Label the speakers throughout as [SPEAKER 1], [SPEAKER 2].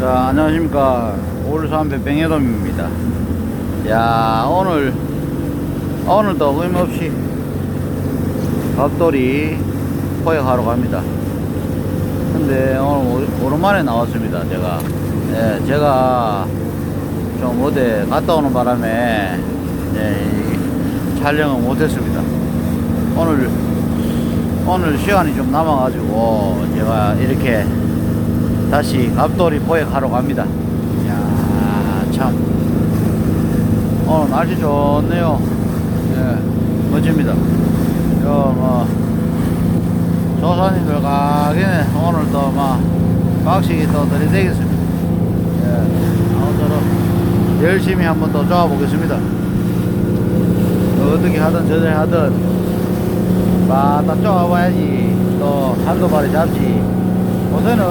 [SPEAKER 1] 자, 안녕하십니까. 울산배 뱅해돔입니다. 야, 오늘, 오늘도 의미없이 갑돌이 포획하러 갑니다. 근데 오늘 오- 오랜만에 나왔습니다, 제가. 예, 제가 좀 어디 갔다 오는 바람에, 예, 이 촬영을 못했습니다. 오늘, 오늘 시간이 좀 남아가지고 제가 이렇게 다시 갑돌이 포획하러 갑니다. 이야, 참. 오늘 날씨 좋네요. 예, 멋집니다. 요, 뭐, 조선인들 가게는 오늘 또, 막, 박식이 또 들이대겠습니다. 예, 아무쪼록 열심히 한번 또 쪼아보겠습니다. 어떻게 하든 저렇게 하든, 막딱 쪼아봐야지. 또, 한두 마리 잡지. 우선은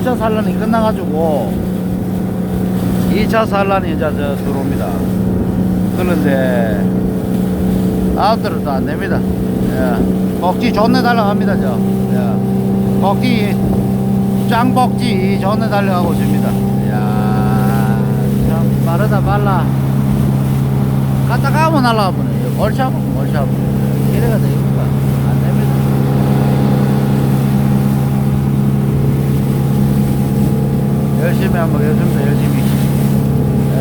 [SPEAKER 1] 1차 산란이 끝나가지고 2차 산란이 이제 저 들어옵니다. 그런데 아웃들은 또 안됩니다. 예. 복지 존내 달려갑니다. 저. 예. 복지 짱복지 존내 달려가고 있습니다. 이야 참 빠르다 빨라. 갔다 가면 날라가 보네. 골치 아프 골치 아프. 이래가 되니까 안됩니다. 열심히 한번 해보겠습니다. 열심히. 예.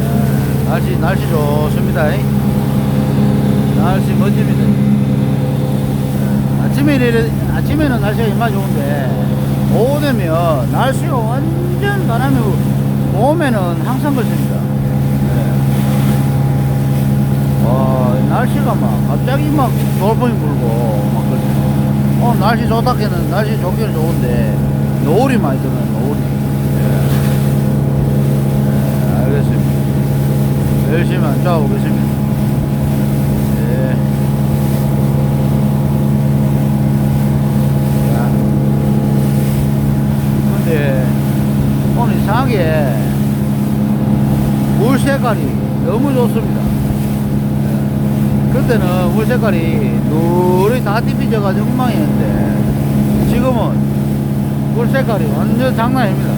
[SPEAKER 1] 예, 날씨 날씨 좋습니다. 잉? 날씨 멋집니다. 예, 아침에 이래, 아침에는 날씨가 이만 좋은데 오후 되면 날씨가 완전 바람이 봄에는 항상 그렇습니다. 예. 와, 날씨가 막 갑자기 막 돌풍이 불고 막 그렇죠. 어, 날씨 좋다 캐는 날씨 좋기는 좋은데 노을이 많이 들어요 노을이 예. 예, 알겠습니다 열심히 안 짜보겠습니다 예. 자. 근데 오늘 이상하게 물 색깔이 너무 좋습니다 그때는 물 색깔이 누리 다 뒤비져가지고 엉망이었는데 물 색깔이 완전 장난 아닙니다.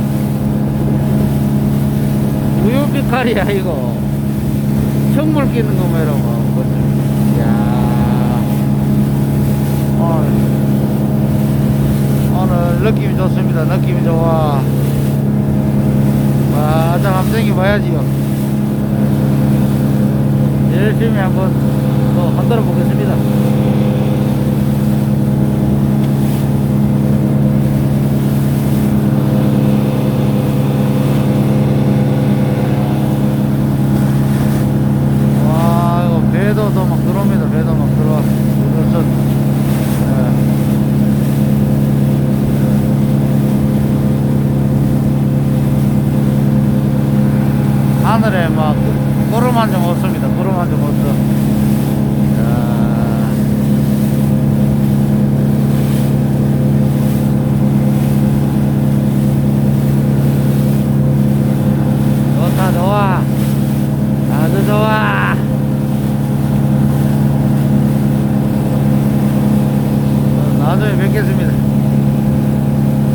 [SPEAKER 1] 우유빛깔이야 이거. 청물 끼는 거 뭐라고 그렇죠. 이야 오늘 느낌이 좋습니다. 느낌이 좋아. 맞아 함생이 봐야지요. 열심히 한번 또 흔들어 보겠습니다. 하늘에 막 구름 한 점 없습니다. 구름 한 점 없어. 뵙겠습니다.